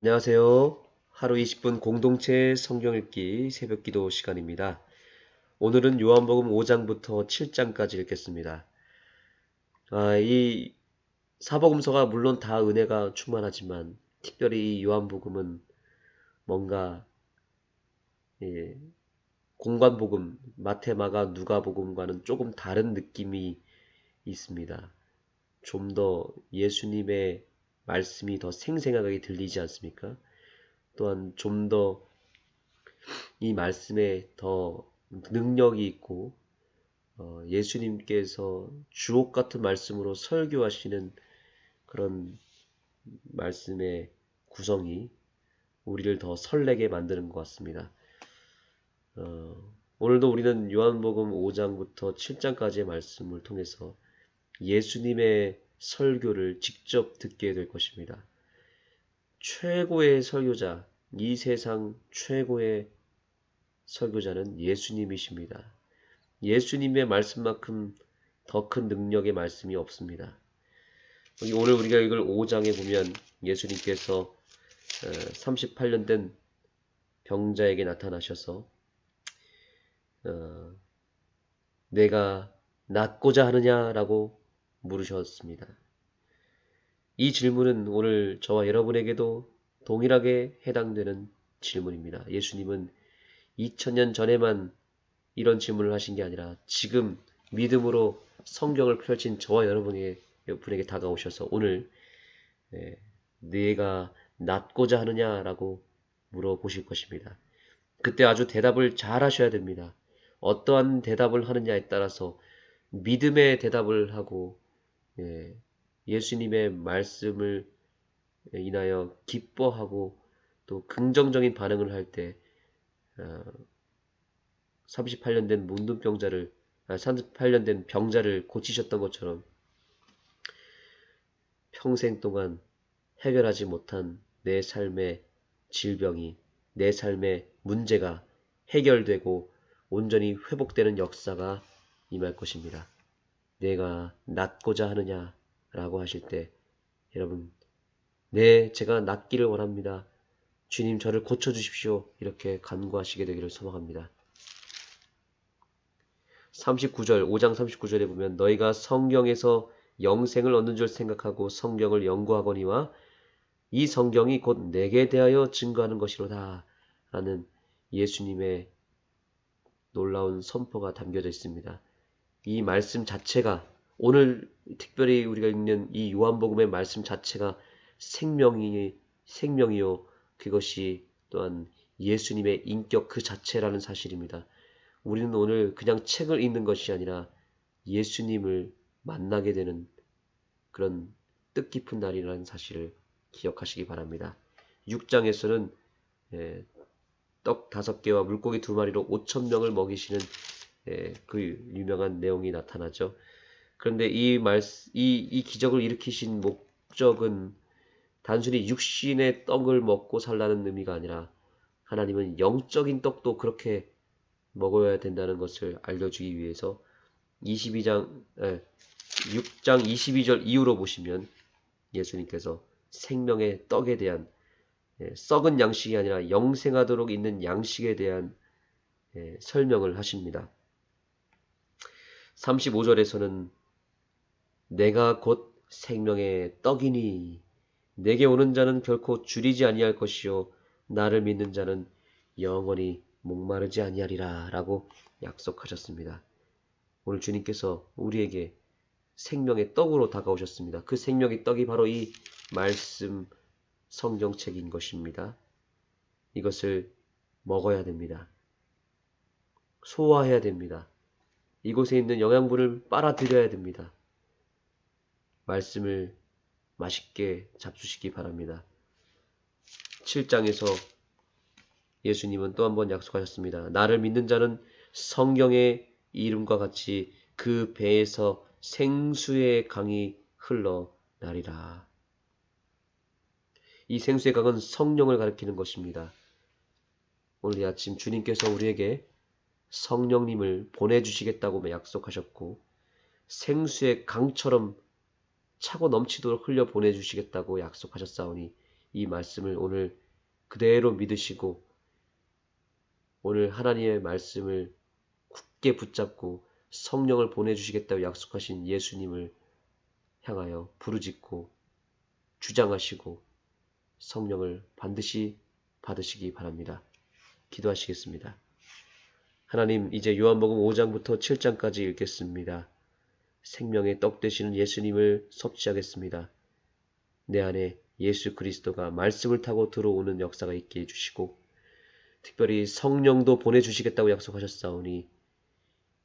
안녕하세요. 하루 20분 공동체 성경 읽기 새벽 기도 시간입니다. 오늘은 요한복음 5장부터 7장까지 읽겠습니다. 아, 이 사복음서가 물론 다 은혜가 충만하지만 특별히 이 요한복음은 뭔가 예, 공관복음, 마테마가 누가복음과는 조금 다른 느낌이 있습니다. 좀 더 예수님의 말씀이 더 생생하게 들리지 않습니까? 또한 좀 더 이 말씀에 더 능력이 있고 어, 예수님께서 주옥 같은 말씀으로 설교하시는 그런 말씀의 구성이 우리를 더 설레게 만드는 것 같습니다. 어, 오늘도 우리는 요한복음 5장부터 7장까지의 말씀을 통해서 예수님의 설교를 직접 듣게 될 것입니다. 최고의 설교자, 이 세상 최고의 설교자는 예수님이십니다. 예수님의 말씀만큼 더 큰 능력의 말씀이 없습니다. 오늘 우리가 읽을 5장에 보면 예수님께서 38년 된 병자에게 나타나셔서 어, 내가 낫고자 하느냐라고 물으셨습니다. 이 질문은 오늘 저와 여러분에게도 동일하게 해당되는 질문입니다. 예수님은 2000년 전에만 이런 질문을 하신 게 아니라 지금 믿음으로 성경을 펼친 저와 여러분에게 분에게 다가오셔서 오늘 네, 네가 낫고자 하느냐라고 물어보실 것입니다. 그때 아주 대답을 잘 하셔야 됩니다. 어떠한 대답을 하느냐에 따라서 믿음의 대답을 하고 예, 수님의 말씀을 인하여 기뻐하고 또 긍정적인 반응을 할때 38년 어, 된 문둥병자를 38년 아, 된 병자를 고치셨던 것처럼 평생 동안 해결하지 못한 내 삶의 질병이 내 삶의 문제가 해결되고 온전히 회복되는 역사가 임할 것입니다. 내가 낫고자 하느냐 라고 하실 때 여러분 네 제가 낫기를 원합니다. 주님 저를 고쳐주십시오. 이렇게 간구하시게 되기를 소망합니다. 39절 5장 39절에 보면 너희가 성경에서 영생을 얻는 줄 생각하고 성경을 연구하거니와 이 성경이 곧 내게 대하여 증거하는 것이로다 라는 예수님의 놀라운 선포가 담겨져 있습니다. 이 말씀 자체가 오늘 특별히 우리가 읽는 이 요한복음의 말씀 자체가 생명이 생명이요 그것이 또한 예수님의 인격 그 자체라는 사실입니다. 우리는 오늘 그냥 책을 읽는 것이 아니라 예수님을 만나게 되는 그런 뜻깊은 날이라는 사실을 기억하시기 바랍니다. 6장에서는 예, 떡 다섯 개와 물고기 두 마리로 5천 명을 먹이시는 예, 그 유명한 내용이 나타나죠. 그런데 이 말, 이, 이 기적을 일으키신 목적은 단순히 육신의 떡을 먹고 살라는 의미가 아니라 하나님은 영적인 떡도 그렇게 먹어야 된다는 것을 알려주기 위해서 22장, 예, 6장 22절 이후로 보시면 예수님께서 생명의 떡에 대한 예, 썩은 양식이 아니라 영생하도록 있는 양식에 대한 예, 설명을 하십니다. 35절에서는 내가 곧 생명의 떡이니 내게 오는 자는 결코 줄이지 아니할 것이요 나를 믿는 자는 영원히 목마르지 아니하리라 라고 약속하셨습니다. 오늘 주님께서 우리에게 생명의 떡으로 다가오셨습니다. 그 생명의 떡이 바로 이 말씀 성경책인 것입니다. 이것을 먹어야 됩니다. 소화해야 됩니다. 이곳에 있는 영양분을 빨아들여야 됩니다. 말씀을 맛있게 잡수시기 바랍니다. 7장에서 예수님은 또 한 번 약속하셨습니다. 나를 믿는 자는 성경의 이름과 같이 그 배에서 생수의 강이 흘러 나리라. 이 생수의 강은 성령을 가리키는 것입니다. 오늘 아침 주님께서 우리에게 성령님을 보내주시겠다고 약속하셨고 생수의 강처럼 차고 넘치도록 흘려 보내주시겠다고 약속하셨사오니 이 말씀을 오늘 그대로 믿으시고 오늘 하나님의 말씀을 굳게 붙잡고 성령을 보내주시겠다고 약속하신 예수님을 향하여 부르짖고 주장하시고 성령을 반드시 받으시기 바랍니다. 기도하시겠습니다. 하나님, 이제 요한복음 5장부터 7장까지 읽겠습니다. 생명의 떡 되시는 예수님을 섭취하겠습니다. 내 안에 예수 그리스도가 말씀을 타고 들어오는 역사가 있게 해주시고, 특별히 성령도 보내주시겠다고 약속하셨사오니,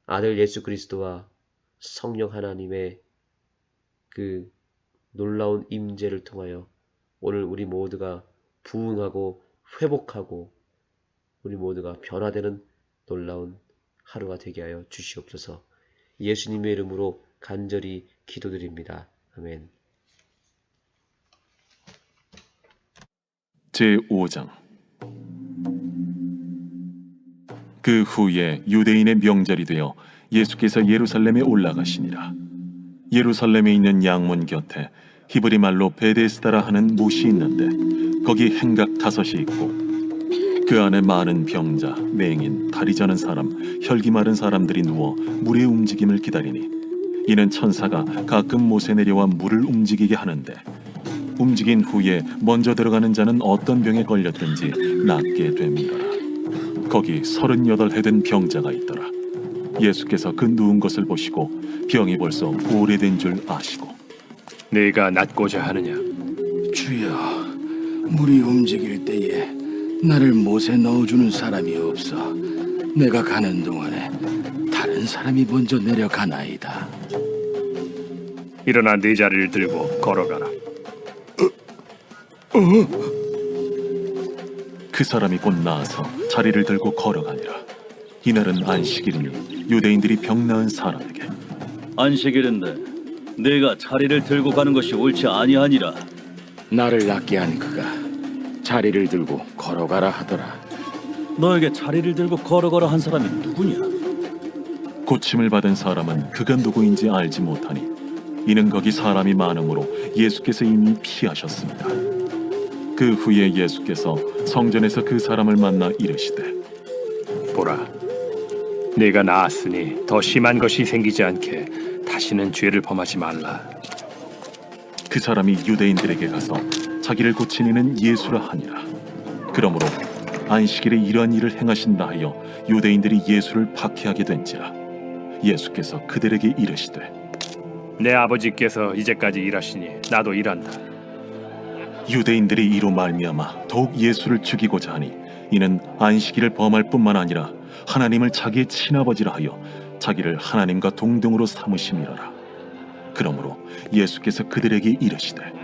아들 예수 그리스도와 성령 하나님의 그 놀라운 임재를 통하여 오늘 우리 모두가 부흥하고 회복하고 우리 모두가 변화되는 놀라운 하루가 되게 하여 주시옵소서. 예수님의 이름으로 간절히 기도드립니다. 아멘. 제5장 그 후에 유대인의 명절이 되어 예수께서 예루살렘에 올라가시니라 예루살렘에 있는 양문 곁에 히브리 말로 베데스다라 하는 못이 있는데 거기 행각 다섯이 있고 그 안에 많은 병자, 맹인, 다리 저는 사람, 혈기 마른 사람들이 누워 물의 움직임을 기다리니 이는 천사가 가끔 못에 내려와 물을 움직이게 하는데 움직인 후에 먼저 들어가는 자는 어떤 병에 걸렸든지 낫게 됩니다. 거기 서른여덟 해된 병자가 있더라. 예수께서 그 누운 것을 보시고 병이 벌써 오래된 줄 아시고 네가 낫고자 하느냐? 주여, 물이 움직일 때에 나를 못에 넣어주는 사람이 없어. 내가 가는 동안에 다른 사람이 먼저 내려가나이다. 일어나 네 자리를 들고 걸어가라. 그 사람이 곧 나아서 자리를 들고 걸어가니라. 이날은 안식일이니 유대인들이 병 나은 사람에게 안식일인데 내가 자리를 들고 가는 것이 옳지 아니하니라. 나를 낫게 한 그가 자리를 들고 걸어가라 하더라. 너에게 자리를 들고 걸어가라 한 사람이 누구냐? 고침을 받은 사람은 그가 누구인지 알지 못하니 이는 거기 사람이 많으므로 예수께서 이미 피하셨습니다. 그 후에 예수께서 성전에서 그 사람을 만나 이르시되 보라, 네가 나았으니 더 심한 것이 생기지 않게 다시는 죄를 범하지 말라. 그 사람이 유대인들에게 가서 자기를 고친 이는 예수라 하니라. 그러므로 안식일에 이러한 일을 행하신다 하여 유대인들이 예수를 박해하게 된지라. 예수께서 그들에게 이르시되 내 아버지께서 이제까지 일하시니 나도 일한다. 유대인들이 이로 말미암아 더욱 예수를 죽이고자 하니 이는 안식일을 범할 뿐만 아니라 하나님을 자기의 친아버지라 하여 자기를 하나님과 동등으로 삼으심이라라. 그러므로 예수께서 그들에게 이르시되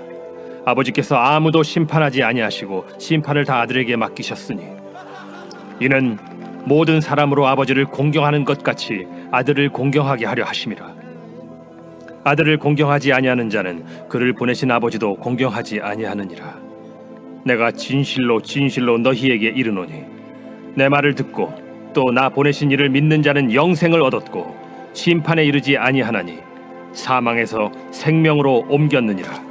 아버지께서 아무도 심판하지 아니하시고 심판을 다 아들에게 맡기셨으니 이는 모든 사람으로 아버지를 공경하는 것 같이 아들을 공경하게 하려 하심이라. 아들을 공경하지 아니하는 자는 그를 보내신 아버지도 공경하지 아니하느니라. 내가 진실로 진실로 너희에게 이르노니 내 말을 듣고 또 나 보내신 이를 믿는 자는 영생을 얻었고 심판에 이르지 아니하나니 사망에서 생명으로 옮겼느니라.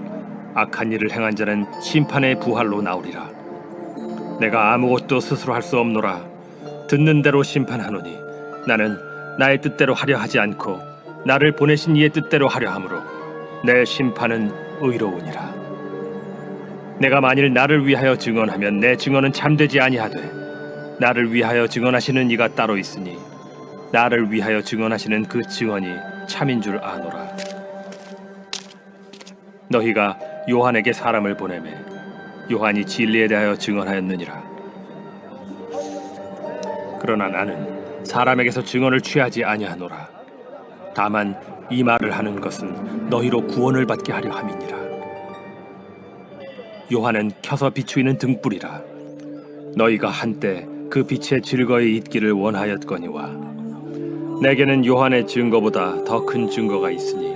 악한 일을 행한 자는 심판의 부활로 나오리라. 내가 아무것도 스스로 할 수 없노라. 듣는 대로 심판하노니 나는 나의 뜻대로 하려 하지 않고 나를 보내신 이의 뜻대로 하려 함으로 내 심판은 의로우니라. 내가 만일 나를 위하여 증언하면 내 증언은 참되지 아니하되 나를 위하여 증언하시는 이가 따로 있으니 나를 위하여 증언하시는 그 증언이 참인 줄 아노라. 너희가 요한에게 사람을 보내매 요한이 진리에 대하여 증언하였느니라. 그러나 나는 사람에게서 증언을 취하지 아니하노라. 다만 이 말을 하는 것은 너희로 구원을 받게 하려 함이니라. 요한은 켜서 비추이는 등불이라. 너희가 한때 그 빛에 즐거이 있기를 원하였거니와 내게는 요한의 증거보다 더 큰 증거가 있으니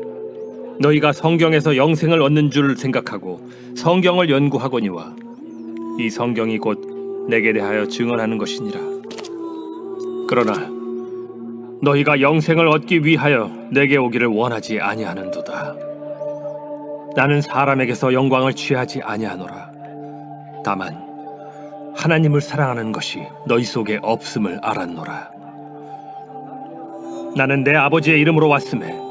너희가 성경에서 영생을 얻는 줄 생각하고 성경을 연구하거니와 이 성경이 곧 내게 대하여 증언하는 것이니라. 그러나 너희가 영생을 얻기 위하여 내게 오기를 원하지 아니하는도다. 나는 사람에게서 영광을 취하지 아니하노라. 다만 하나님을 사랑하는 것이 너희 속에 없음을 알았노라. 나는 내 아버지의 이름으로 왔음에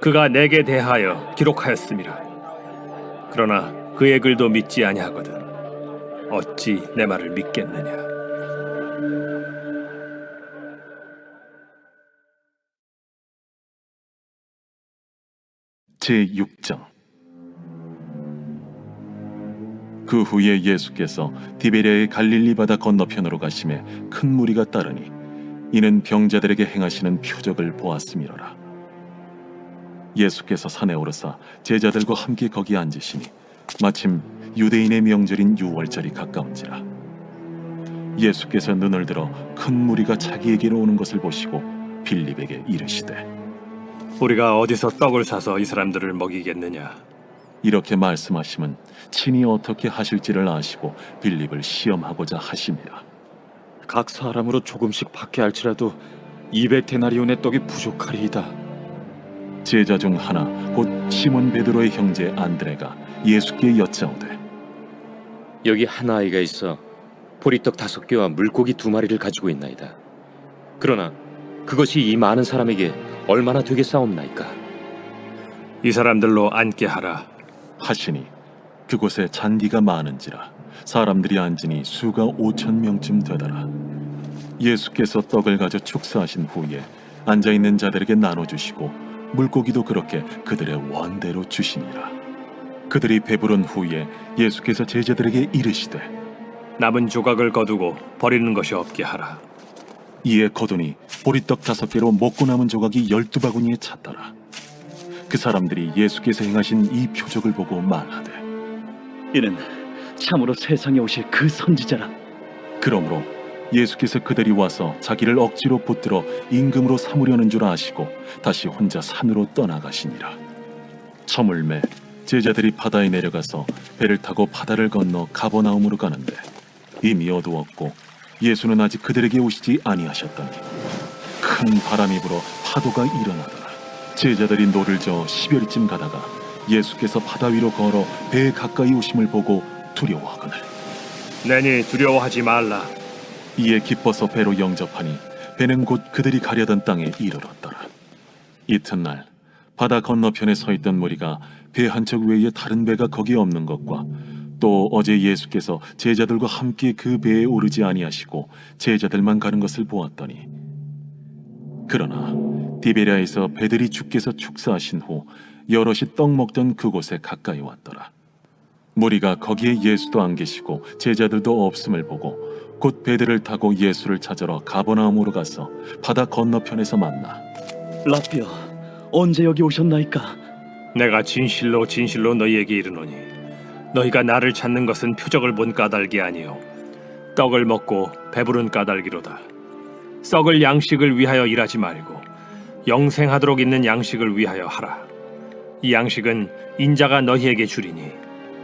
그가 내게 대하여 기록하였음이라. 그러나 그의 글도 믿지 아니하거든. 어찌 내 말을 믿겠느냐? 제6장 그 후에 예수께서 디베리아의 갈릴리 바다 건너편으로 가심에 큰 무리가 따르니 이는 병자들에게 행하시는 표적을 보았음이로라 예수께서 산에 오르사 제자들과 함께 거기 앉으시니 마침 유대인의 명절인 유월절이 가까운지라 예수께서 눈을 들어 큰 무리가 자기에게로 오는 것을 보시고 빌립에게 이르시되 우리가 어디서 떡을 사서 이 사람들을 먹이겠느냐? 이렇게 말씀하심은 친히 어떻게 하실지를 아시고 빌립을 시험하고자 하심이라. 각 사람으로 조금씩 받게 할지라도 200 데나리온의 떡이 부족하리이다. 제자 중 하나 곧 시몬 베드로의 형제 안드레가 예수께 여짜오되 여기 한 아이가 있어 보리떡 다섯 개와 물고기 두 마리를 가지고 있나이다. 그러나 그것이 이 많은 사람에게 얼마나 되겠사옵나이까? 이 사람들로 앉게 하라. 하시니 그곳에 잔디가 많은지라 사람들이 앉으니 수가 오천 명쯤 되더라. 예수께서 떡을 가져 축사하신 후에 앉아 있는 자들에게 나눠 주시고 물고기도 그렇게 그들의 원대로 주시니라. 그들이 배부른 후에 예수께서 제자들에게 이르시되 남은 조각을 거두고 버리는 것이 없게 하라. 이에 거두니 보리떡 다섯 개로 먹고 남은 조각이 열두 바구니에 찼더라. 그 사람들이 예수께서 행하신 이 표적을 보고 말하되 이는 참으로 세상에 오실 그 선지자라. 그러므로 예수께서 그들이 와서 자기를 억지로 붙들어 임금으로 삼으려는 줄 아시고 다시 혼자 산으로 떠나가시니라. 처물매 제자들이 바다에 내려가서 배를 타고 바다를 건너 가버나움으로 가는데 이미 어두웠고 예수는 아직 그들에게 오시지 아니하셨더니 큰 바람이 불어 파도가 일어나더라. 제자들이 노를 저어 십여리쯤 가다가 예수께서 바다 위로 걸어 배에 가까이 오심을 보고 두려워하거늘 내니 두려워하지 말라. 이에 기뻐서 배로 영접하니 배는 곧 그들이 가려던 땅에 이르렀더라. 이튿날 바다 건너편에 서 있던 무리가 배 한 척 외에 다른 배가 거기 없는 것과 또 어제 예수께서 제자들과 함께 그 배에 오르지 아니하시고 제자들만 가는 것을 보았더니 그러나 디베리아에서 배들이 주께서 축사하신 후 여럿이 떡 먹던 그곳에 가까이 왔더라. 무리가 거기에 예수도 안 계시고 제자들도 없음을 보고 곧 배들을 타고 예수를 찾으러 가버나움으로 가서 바다 건너편에서 만나. 라비어, 언제 여기 오셨나이까? 내가 진실로 진실로 너희에게 이르노니 너희가 나를 찾는 것은 표적을 본 까닭이 아니요 떡을 먹고 배부른 까닭이로다. 썩을 양식을 위하여 일하지 말고 영생하도록 있는 양식을 위하여 하라. 이 양식은 인자가 너희에게 주리니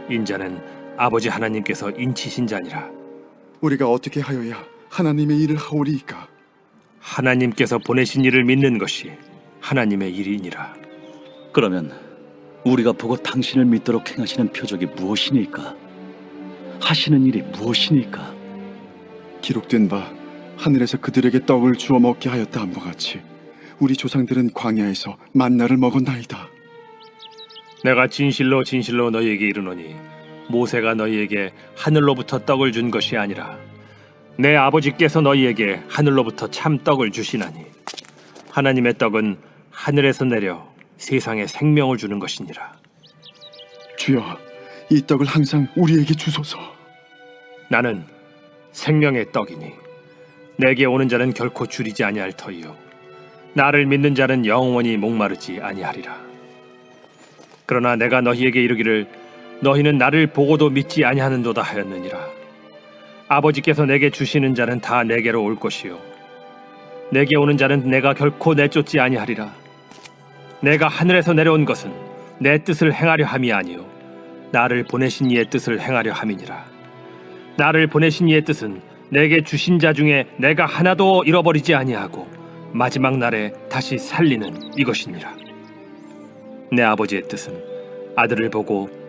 인자는 아버지 하나님께서 인치신 자니라 우리가 어떻게 하여야 하나님의 일을 하오리이까? 하나님께서 보내신 이를 믿는 것이 하나님의 일이니라 그러면 우리가 보고 당신을 믿도록 행하시는 표적이 무엇이니까? 하시는 일이 무엇이니까? 기록된 바 하늘에서 그들에게 떡을 주어 먹게 하였다 함과 같이 우리 조상들은 광야에서 만나를 먹었나이다. 내가 진실로 진실로 너희에게 이르노니 모세가 너희에게 하늘로부터 떡을 준 것이 아니라 내 아버지께서 너희에게 하늘로부터 참 떡을 주시나니 하나님의 떡은 하늘에서 내려 세상에 생명을 주는 것이니라 주여, 이 떡을 항상 우리에게 주소서. 나는 생명의 떡이니 내게 오는 자는 결코 줄이지 아니할 터이요 나를 믿는 자는 영원히 목마르지 아니하리라 그러나 내가 너희에게 이르기를 너희는 나를 보고도 믿지 아니하는도다 하였느니라. 아버지께서 내게 주시는 자는 다 내게로 올 것이요. 내게 오는 자는 내가 결코 내쫓지 아니하리라. 내가 하늘에서 내려온 것은 내 뜻을 행하려 함이 아니요. 나를 보내신 이의 뜻을 행하려 함이니라. 나를 보내신 이의 뜻은 내게 주신 자 중에 내가 하나도 잃어버리지 아니하고 마지막 날에 다시 살리는 이것이니라. 내 아버지의 뜻은 아들을 보고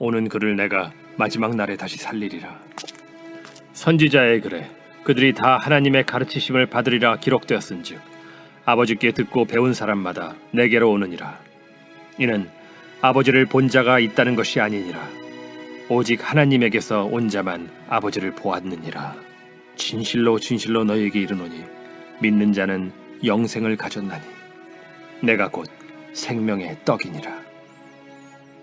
오는 그를 내가 마지막 날에 다시 살리리라. 선지자의 글에 그들이 다 하나님의 가르치심을 받으리라 기록되었은즉 아버지께 듣고 배운 사람마다 내게로 오느니라. 이는 아버지를 본 자가 있다는 것이 아니니라. 오직 하나님에게서 온 자만 아버지를 보았느니라. 진실로 진실로 너희에게 이르노니 믿는 자는 영생을 가졌나니 내가 곧 생명의 떡이니라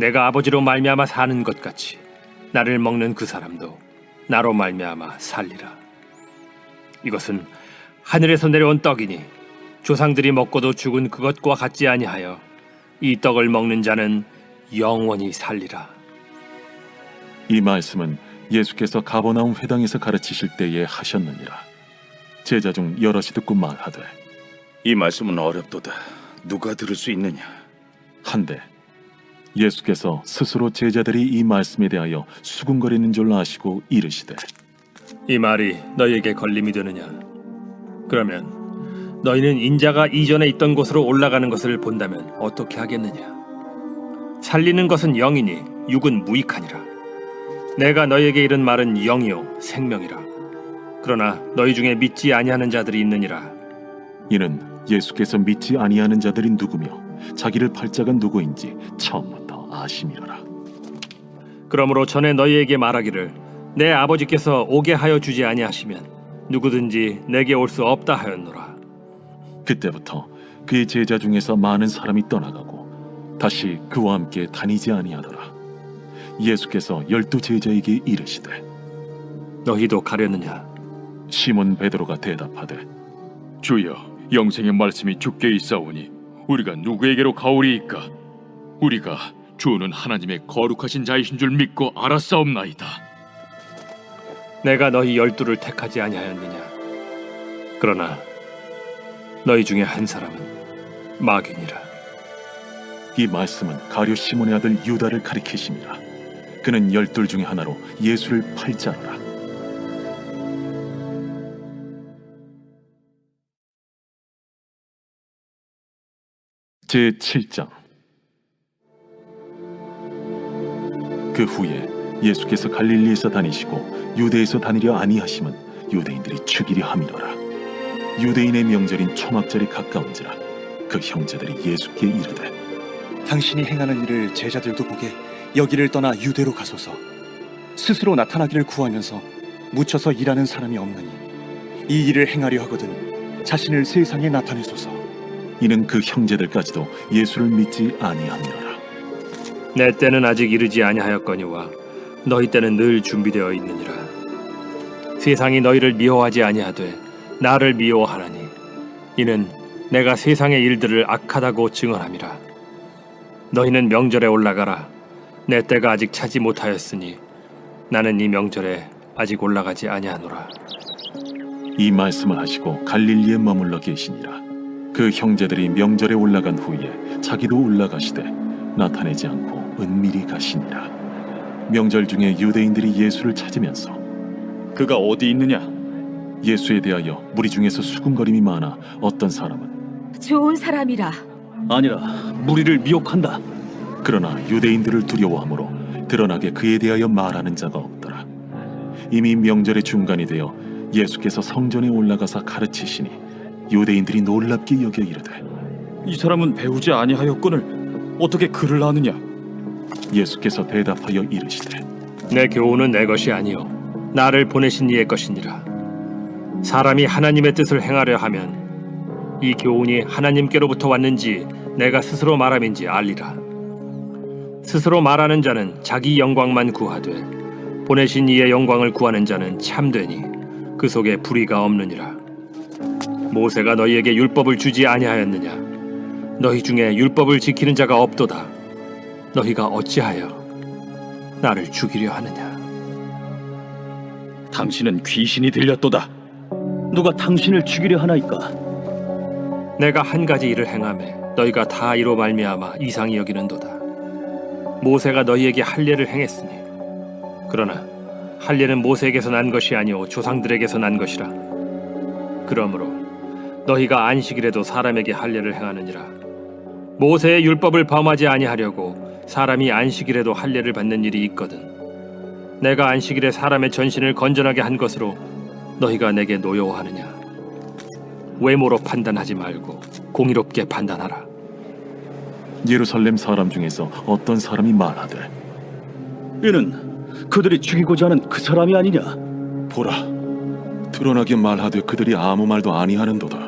내가 아버지로 말미암아 사는 것 같이 나를 먹는 그 사람도 나로 말미암아 살리라. 이것은 하늘에서 내려온 떡이니 조상들이 먹고도 죽은 그것과 같지 아니하여 이 떡을 먹는 자는 영원히 살리라. 이 말씀은 예수께서 가버나움 회당에서 가르치실 때에 하셨느니라 제자 중 여럿이 듣고 말하되 이 말씀은 어렵도다. 누가 들을 수 있느냐? 한데 예수께서 스스로 제자들이 이 말씀에 대하여 수군거리는 줄 아시고 이르시되 이 말이 너희에게 걸림이 되느냐? 그러면 너희는 인자가 이전에 있던 곳으로 올라가는 것을 본다면 어떻게 하겠느냐? 살리는 것은 영이니 육은 무익하니라. 내가 너희에게 이른 말은 영이요 생명이라. 그러나 너희 중에 믿지 아니하는 자들이 있느니라. 이는 예수께서 믿지 아니하는 자들이 누구며 자기를 팔자가 누구인지 처음부터 아심이로라 그러므로 전에 너희에게 말하기를 내 아버지께서 오게 하여 주지 아니하시면 누구든지 내게 올 수 없다 하였노라. 그때부터 그의 제자 중에서 많은 사람이 떠나가고 다시 그와 함께 다니지 아니하더라. 예수께서 열두 제자에게 이르시되 너희도 가려느냐? 시몬 베드로가 대답하되 주여, 영생의 말씀이 주께 있사오니 우리가 누구에게로 가오리이까? 우리가 주는 하나님의 거룩하신 자이신 줄 믿고 알았사옵나이다. 내가 너희 열두를 택하지 아니하였느냐? 그러나 너희 중에 한 사람은 마귀니라. 이 말씀은 가룟 시몬의 아들 유다를 가리키심이라. 그는 열둘 중에 하나로 예수를 팔자노라. 제 7장 그 후에 예수께서 갈릴리에서 다니시고 유대에서 다니려 아니하심은 유대인들이 죽이려 함이로라. 유대인의 명절인 초막절이 가까운지라 그 형제들이 예수께 이르되 당신이 행하는 일을 제자들도 보게 여기를 떠나 유대로 가소서. 스스로 나타나기를 구하면서 묻혀서 일하는 사람이 없느니 이 일을 행하려 하거든 자신을 세상에 나타내소서. 이는 그 형제들까지도 예수를 믿지 아니함이로라. 내 때는 아직 이르지 아니하였거니와 너희 때는 늘 준비되어 있느니라. 세상이 너희를 미워하지 아니하되 나를 미워하나니 이는 내가 세상의 일들을 악하다고 증언함이라. 너희는 명절에 올라가라. 내 때가 아직 차지 못하였으니 나는 이 명절에 아직 올라가지 아니하노라. 이 말씀을 하시고 갈릴리에 머물러 계시니라. 그 형제들이 명절에 올라간 후에 자기도 올라가시되 나타내지 않고 은밀히 가시니라. 명절 중에 유대인들이 예수를 찾으면서 그가 어디 있느냐? 예수에 대하여 무리 중에서 수군거림이 많아 어떤 사람은 좋은 사람이라 아니라 무리를 미혹한다. 그러나 유대인들을 두려워하므로 드러나게 그에 대하여 말하는 자가 없더라. 이미 명절의 중간이 되어 예수께서 성전에 올라가사 가르치시니 유대인들이 놀랍게 여겨 이르되 이 사람은 배우지 아니하였거늘 어떻게 글을 아느냐? 예수께서 대답하여 이르시되 내 교훈은 내 것이 아니요 나를 보내신 이의 것이니라. 사람이 하나님의 뜻을 행하려 하면 이 교훈이 하나님께로부터 왔는지 내가 스스로 말함인지 알리라. 스스로 말하는 자는 자기 영광만 구하되 보내신 이의 영광을 구하는 자는 참되니 그 속에 불의가 없느니라. 모세가 너희에게 율법을 주지 아니하였느냐? 너희 중에 율법을 지키는 자가 없도다. 너희가 어찌하여 나를 죽이려 하느냐? 당신은 귀신이 들렸도다. 누가 당신을 죽이려 하나이까? 내가 한 가지 일을 행함에 너희가 다 이로 말미암아 이상히 여기는도다. 모세가 너희에게 할례를 행했으니 그러나 할례는 모세에게서 난 것이 아니오 조상들에게서 난 것이라. 그러므로 너희가 안식일에도 사람에게 할례를 행하느니라. 모세의 율법을 범하지 아니하려고 사람이 안식일에도 할례를 받는 일이 있거든. 내가 안식일에 사람의 전신을 건전하게 한 것으로 너희가 내게 노여워하느냐? 외모로 판단하지 말고 공의롭게 판단하라. 예루살렘 사람 중에서 어떤 사람이 말하되 이는 그들이 죽이고자 하는 그 사람이 아니냐? 보라 드러나게 말하되 그들이 아무 말도 아니하는도다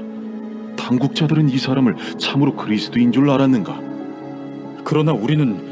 당국자들은 이 사람을 참으로 그리스도인 줄 알았는가 그러나 우리는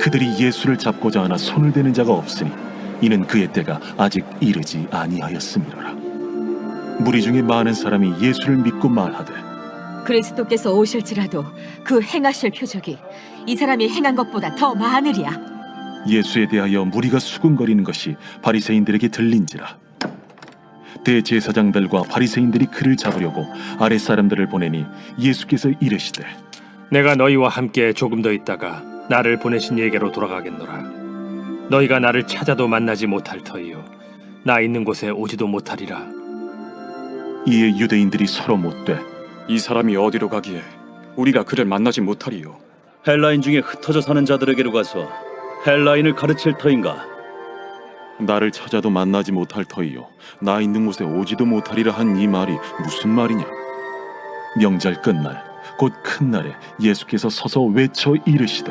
그들이 예수를 잡고자 하나 손을 대는 자가 없으니 이는 그의 때가 아직 이르지 아니하였음이로라. 무리 중에 많은 사람이 예수를 믿고 말하되 그리스도께서 오실지라도 그 행하실 표적이 이 사람이 행한 것보다 더 많으리야. 예수에 대하여 무리가 수군거리는 것이 바리새인들에게 들린지라. 대제사장들과 바리새인들이 그를 잡으려고 아랫 사람들을 보내니 예수께서 이르시되 내가 너희와 함께 조금 더 있다가 나를 보내신 이에게로 돌아가겠노라. 너희가 나를 찾아도 만나지 못할 터이요 나 있는 곳에 오지도 못하리라. 이에 유대인들이 서로 못돼 이 사람이 어디로 가기에 우리가 그를 만나지 못하리요. 헬라인 중에 흩어져 사는 자들에게로 가서 헬라인을 가르칠 터인가? 나를 찾아도 만나지 못할 터이요 나 있는 곳에 오지도 못하리라 한 이 말이 무슨 말이냐 명절 끝날 곧 큰 날에 예수께서 서서 외쳐 이르시되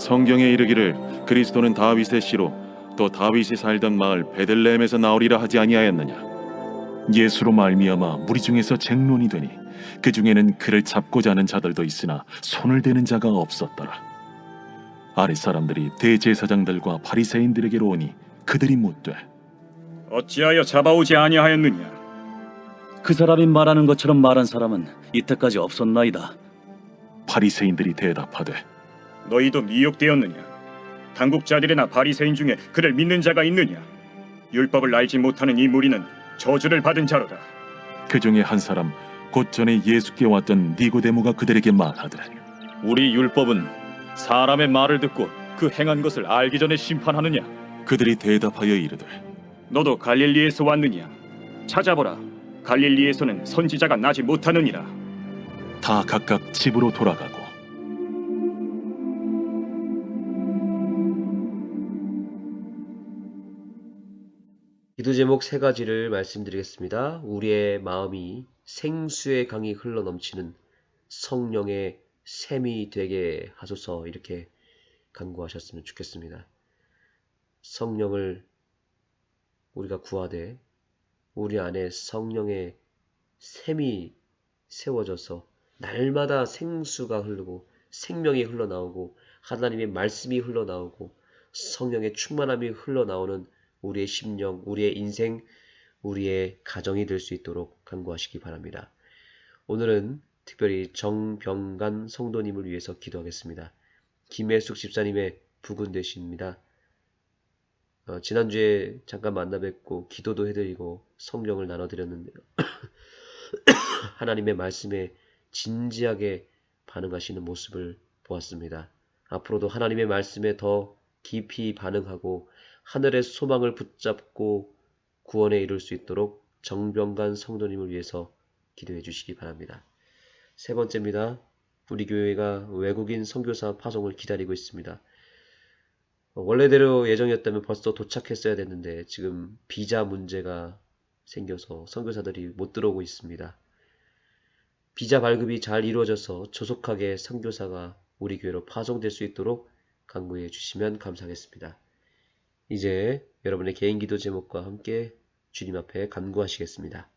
성경에 이르기를 그리스도는 다윗의 씨로 또 다윗이 살던 마을 베들레헴에서 나오리라 하지 아니하였느냐 예수로 말미암아 무리 중에서 쟁론이 되니 그 중에는 그를 잡고자 하는 자들도 있으나 손을 대는 자가 없었더라 아랫 사람들이 대제사장들과 바리새인들에게로 오니 그들이 묻되 어찌하여 잡아오지 아니하였느냐? 그 사람이 말하는 것처럼 말한 사람은 이때까지 없었나이다. 바리새인들이 대답하되 너희도 미혹되었느냐? 당국자들이나 바리새인 중에 그를 믿는 자가 있느냐? 율법을 알지 못하는 이 무리는 저주를 받은 자로다. 그 중에 한 사람 곧 전에 예수께 왔던 니고데모가 그들에게 말하되 우리 율법은 사람의 말을 듣고 그 행한 것을 알기 전에 심판하느냐? 그들이 대답하여 이르되 너도 갈릴리에서 왔느냐? 찾아보라. 갈릴리에서는 선지자가 나지 못하느니라. 다 각각 집으로 돌아가고 기도 제목 세 가지를 말씀드리겠습니다. 우리의 마음이 생수의 강이 흘러 넘치는 성령의 샘이 되게 하소서 이렇게 간구하셨으면 좋겠습니다. 성령을 우리가 구하되 우리 안에 성령의 샘이 세워져서 날마다 생수가 흐르고 생명이 흘러나오고 하나님의 말씀이 흘러나오고 성령의 충만함이 흘러나오는 우리의 심령, 우리의 인생, 우리의 가정이 될 수 있도록 간구하시기 바랍니다. 오늘은 특별히 정병간 성도님을 위해서 기도하겠습니다. 김혜숙 집사님의 부군 되십니다. 어, 지난주에 잠깐 만나 뵙고 기도도 해드리고 성경을 나눠드렸는데요. 하나님의 말씀에 진지하게 반응하시는 모습을 보았습니다. 앞으로도 하나님의 말씀에 더 깊이 반응하고 하늘의 소망을 붙잡고 구원에 이룰 수 있도록 정병간 성도님을 위해서 기도해 주시기 바랍니다. 세 번째입니다. 우리 교회가 외국인 선교사 파송을 기다리고 있습니다. 어, 원래대로 예정이었다면 벌써 도착했어야 됐는데 지금 비자 문제가 생겨서 선교사들이 못 들어오고 있습니다. 비자 발급이 잘 이루어져서 조속하게 선교사가 우리 교회로 파송될 수 있도록 간구해 주시면 감사하겠습니다. 이제 여러분의 개인 기도 제목과 함께 주님 앞에 간구하시겠습니다.